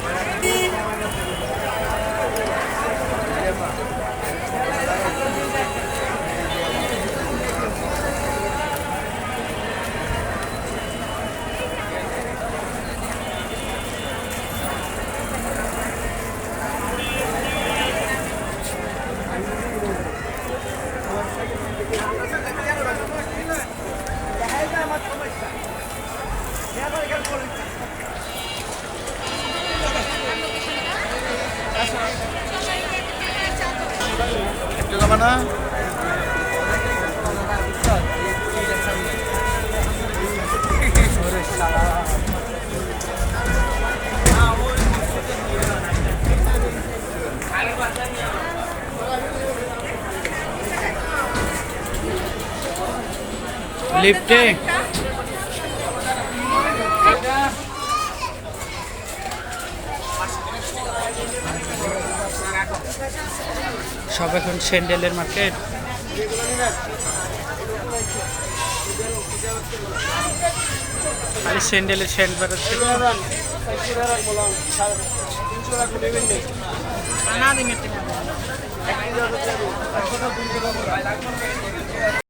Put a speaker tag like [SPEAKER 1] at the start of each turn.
[SPEAKER 1] Yeah. কমানো লিফটে সব এখন স্যান্ডেলের মার্কেট। খালি স্যান্ডেলের স্যান্ড বেরোচ্ছে। না